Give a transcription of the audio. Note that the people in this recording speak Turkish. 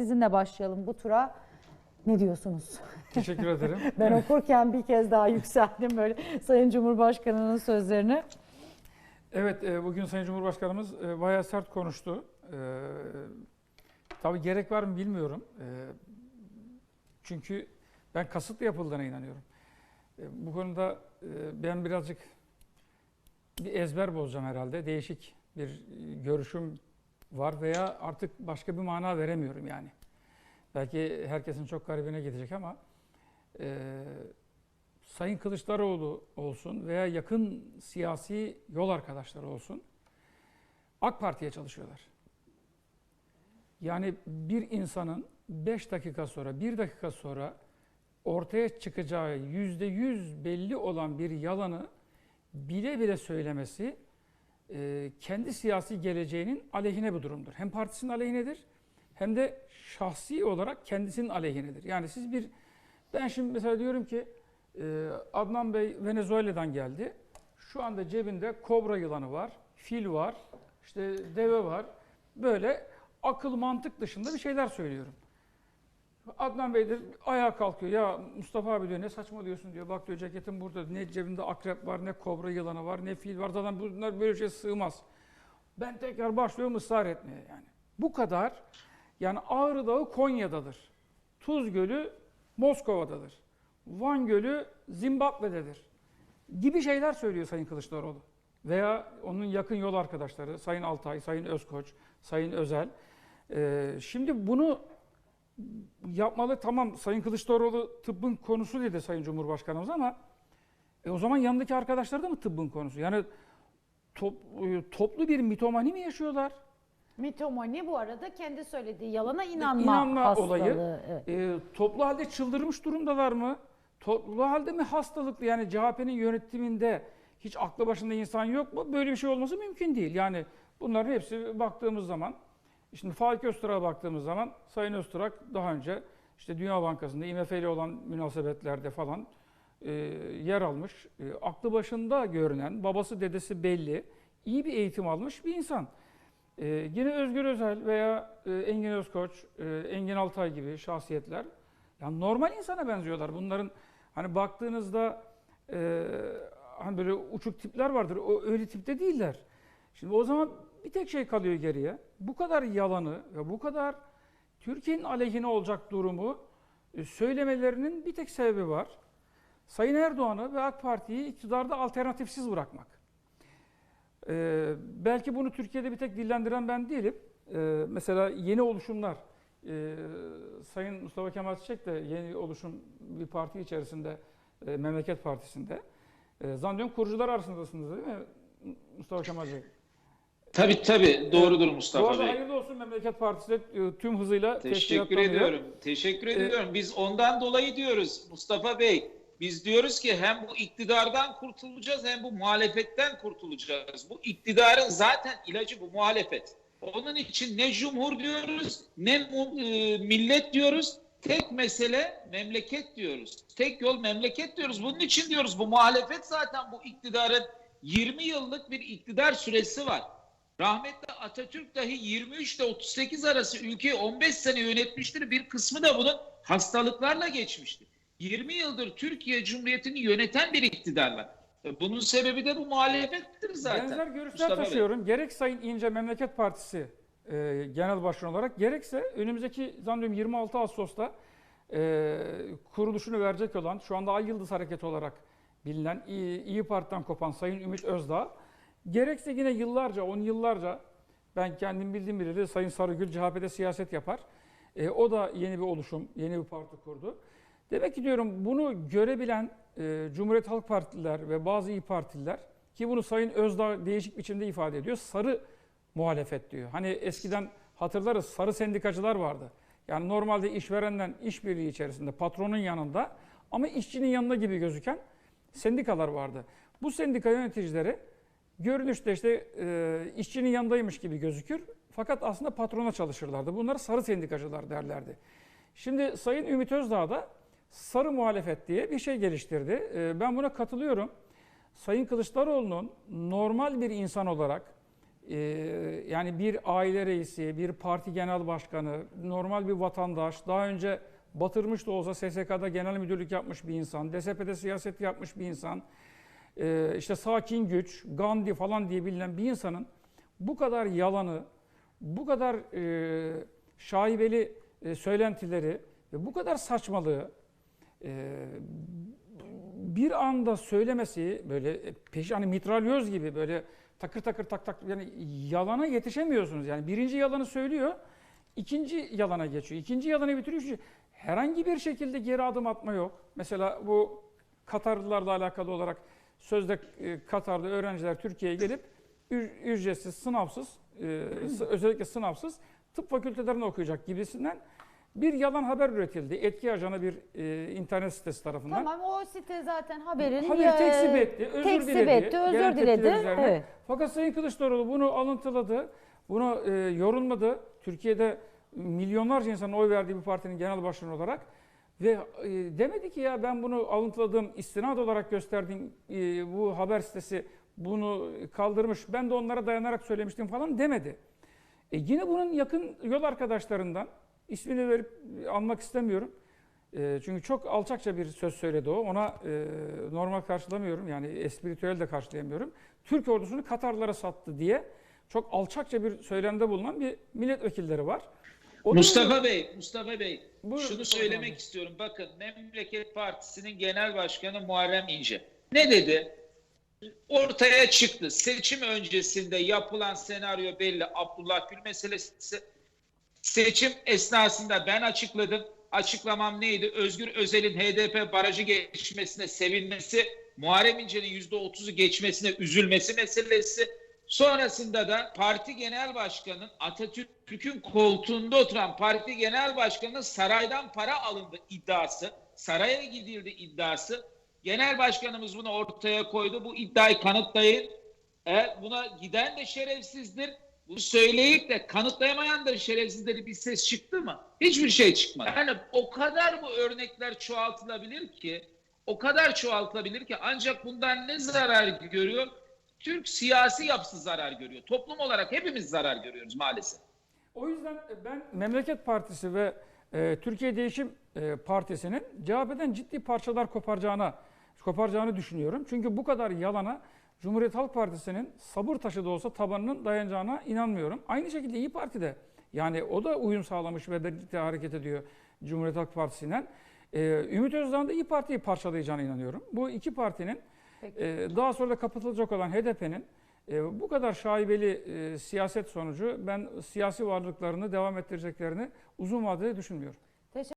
sizinle başlayalım bu tura. Ne diyorsunuz? Teşekkür ederim. Ben okurken bir kez daha yükseldim böyle Sayın Cumhurbaşkanı'nın sözlerini. Evet, e, bugün Sayın Cumhurbaşkanımız e, bayağı sert konuştu. E, Tabii gerek var mı bilmiyorum. Çünkü ben kasıtlı yapıldığına inanıyorum. Bu konuda ben birazcık bir ezber bozacağım herhalde. Değişik bir görüşüm var veya artık başka bir mana veremiyorum yani. Belki herkesin çok garibine gidecek ama e, Sayın Kılıçdaroğlu olsun veya yakın siyasi yol arkadaşları olsun AK Parti'ye çalışıyorlar. Yani bir insanın 5 dakika sonra, 1 dakika sonra ortaya çıkacağı yüzde yüz belli olan bir yalanı bile bile söylemesi e, kendi siyasi geleceğinin aleyhine bir durumdur. Hem partisinin aleyhinedir hem de şahsi olarak kendisinin aleyhinedir. Yani siz bir, ben şimdi mesela diyorum ki e, Adnan Bey Venezuela'dan geldi. Şu anda cebinde kobra yılanı var, fil var, işte deve var. Böyle akıl mantık dışında bir şeyler söylüyorum. Adnan Bey de ayağa kalkıyor. Ya Mustafa abi diyor ne saçmalıyorsun diyor. Bak diyor ceketim burada. Ne cebinde akrep var, ne kobra yılanı var, ne fil var. Zaten bunlar böyle şey sığmaz. Ben tekrar başlıyorum ısrar etmeye yani. Bu kadar. Yani Ağrı Dağı Konya'dadır. Tuz Gölü Moskova'dadır. Van Gölü Zimbabwe'dedir. Gibi şeyler söylüyor Sayın Kılıçdaroğlu. Veya onun yakın yol arkadaşları Sayın Altay, Sayın Özkoç, Sayın Özel. Ee, şimdi bunu yapmalı tamam Sayın Kılıçdaroğlu tıbbın konusu dedi Sayın Cumhurbaşkanımız ama e, o zaman yanındaki arkadaşlar da mı tıbbın konusu? Yani top- e, toplu bir mitomani mi yaşıyorlar? Mitomani bu arada kendi söylediği yalana inanma, İnanma hastalığı. olayı. Evet. E, toplu halde çıldırmış durumdalar mı? Toplu halde mi hastalıklı? Yani CHP'nin yönetiminde hiç aklı başında insan yok mu? Böyle bir şey olması mümkün değil. Yani bunların hepsi baktığımız zaman, şimdi Faik Öztürk'e baktığımız zaman Sayın Öztürk daha önce işte Dünya Bankası'nda IMF ile olan münasebetlerde falan e, yer almış. E, aklı başında görünen, babası dedesi belli, iyi bir eğitim almış bir insan. Ee, yine Özgür Özel veya e, Engin Özkoç, e, Engin Altay gibi şahsiyetler yani normal insana benziyorlar. Bunların hani baktığınızda e, hani böyle uçuk tipler vardır. O öyle tipte değiller. Şimdi o zaman bir tek şey kalıyor geriye. Bu kadar yalanı ve bu kadar Türkiye'nin aleyhine olacak durumu e, söylemelerinin bir tek sebebi var. Sayın Erdoğan'ı ve AK Parti'yi iktidarda alternatifsiz bırakmak. Ee, belki bunu Türkiye'de bir tek dillendiren ben değilim. Ee, mesela yeni oluşumlar, ee, Sayın Mustafa Kemal Çiçek de yeni oluşum bir parti içerisinde, e, Memleket Partisi'nde. E, zannediyorum kurucular arasındasınız değil mi Mustafa Kemal Bey? Tabii tabii doğrudur Bu Mustafa arada Bey. hayırlı olsun Memleket Partisi de e, tüm hızıyla Teşekkür ediyorum. Teşekkür Ee, ediyorum. Biz ondan dolayı diyoruz Mustafa Bey. Biz diyoruz ki hem bu iktidardan kurtulacağız hem bu muhalefetten kurtulacağız. Bu iktidarın zaten ilacı bu muhalefet. Onun için ne cumhur diyoruz ne e, millet diyoruz. Tek mesele memleket diyoruz. Tek yol memleket diyoruz. Bunun için diyoruz bu muhalefet zaten bu iktidarın 20 yıllık bir iktidar süresi var. Rahmetli Atatürk dahi 23 ile 38 arası ülkeyi 15 sene yönetmiştir. Bir kısmı da bunun hastalıklarla geçmiştir. 20 yıldır Türkiye Cumhuriyeti'ni yöneten bir iktidar var. E, Bunun sebebi de bu muhalefettir zaten. Benzer görüşler Mustafa Bey. taşıyorum. Gerek Sayın İnce Memleket Partisi e, Genel Başkan olarak gerekse önümüzdeki zannediyorum 26 Ağustos'ta e, kuruluşunu verecek olan şu anda Ay Yıldız Hareketi olarak bilinen İyi, İyi Parti'den kopan Sayın Ümit Özdağ gerekse yine yıllarca, on yıllarca ben kendim bildiğim bileli Sayın Sarıgül CHP'de siyaset yapar. E, o da yeni bir oluşum, yeni bir parti kurdu. Demek ki diyorum bunu görebilen e, Cumhuriyet Halk Partililer ve bazı iyi Partililer ki bunu Sayın Özdağ değişik biçimde ifade ediyor. Sarı muhalefet diyor. Hani eskiden hatırlarız sarı sendikacılar vardı. Yani normalde işverenden işbirliği içerisinde patronun yanında ama işçinin yanında gibi gözüken sendikalar vardı. Bu sendika yöneticileri görünüşte işte e, işçinin yanındaymış gibi gözükür. Fakat aslında patrona çalışırlardı. Bunları sarı sendikacılar derlerdi. Şimdi Sayın Ümit Özdağ da sarı muhalefet diye bir şey geliştirdi. E, ben buna katılıyorum. Sayın Kılıçdaroğlu'nun normal bir insan olarak e, yani bir aile reisi, bir parti genel başkanı, normal bir vatandaş, daha önce batırmış da olsa SSK'da genel müdürlük yapmış bir insan, DSP'de siyaset yapmış bir insan, e, işte sakin güç, Gandhi falan diye bilinen bir insanın bu kadar yalanı, bu kadar e, şaibeli e, söylentileri ve bu kadar saçmalığı e, bir anda söylemesi böyle peş hani mitralyöz gibi böyle takır takır tak tak yani yalana yetişemiyorsunuz. Yani birinci yalanı söylüyor, ikinci yalana geçiyor. ikinci yalanı bitiriyor. üçüncü- Herhangi bir şekilde geri adım atma yok. Mesela bu Katarlılarla alakalı olarak sözde e, Katarlı öğrenciler Türkiye'ye gelip ücretsiz, sınavsız, e, özellikle sınavsız tıp fakültelerinde okuyacak gibisinden bir yalan haber üretildi. Etki ajanı bir e, internet sitesi tarafından. Tamam o site zaten haberin Haberi ya- tekzip etti, özür tekzip diledi. etti, özür diledi. Evet. Fakat Sayın Kılıçdaroğlu bunu alıntıladı, bunu e, yorumladı. Türkiye'de milyonlarca insanın oy verdiği bir partinin genel başkanı olarak ve e, demedi ki ya ben bunu alıntıladım, istinad olarak gösterdiğim e, bu haber sitesi bunu kaldırmış, ben de onlara dayanarak söylemiştim falan demedi. E yine bunun yakın yol arkadaşlarından, ismini verip almak istemiyorum. E, çünkü çok alçakça bir söz söyledi o. Ona e, normal karşılamıyorum. Yani espritüel de karşılayamıyorum. Türk ordusunu Katarlara sattı diye çok alçakça bir söylemde bulunan bir milletvekilleri var. O da- Mustafa Bey, Mustafa Bey, Buyurun, şunu söylemek abi. istiyorum. Bakın Memleket Partisi'nin genel başkanı Muharrem İnce ne dedi? Ortaya çıktı. Seçim öncesinde yapılan senaryo belli. Abdullah Gül meselesi. Seçim esnasında ben açıkladım. Açıklamam neydi? Özgür Özel'in HDP barajı geçmesine sevinmesi, Muharrem İnce'nin %30'u geçmesine üzülmesi meselesi. Sonrasında da parti genel başkanının Atatürk'ün koltuğunda oturan parti genel başkanının saraydan para alındı iddiası, saraya gidildi iddiası. Genel başkanımız bunu ortaya koydu. Bu iddiayı kanıtlayın. E, buna giden de şerefsizdir. Bunu söyleyip de kanıtlayamayan da şerefsizleri bir ses çıktı mı? Hiçbir şey çıkmadı. Yani o kadar bu örnekler çoğaltılabilir ki, o kadar çoğaltılabilir ki ancak bundan ne zarar görüyor? Türk siyasi yapısı zarar görüyor. Toplum olarak hepimiz zarar görüyoruz maalesef. O yüzden ben Memleket Partisi ve e, Türkiye Değişim e, Partisi'nin CHP'den ciddi parçalar koparacağına koparacağını düşünüyorum. Çünkü bu kadar yalana Cumhuriyet Halk Partisi'nin sabır taşı da olsa tabanının dayanacağına inanmıyorum. Aynı şekilde İyi Parti'de yani o da uyum sağlamış ve birlikte hareket ediyor Cumhuriyet Halk Partisi'nden. E, Ümit Özdağ'ın da İyi Parti'yi parçalayacağına inanıyorum. Bu iki partinin Peki. e, daha sonra da kapatılacak olan HDP'nin e, bu kadar şaibeli e, siyaset sonucu ben siyasi varlıklarını devam ettireceklerini uzun vadede düşünmüyorum.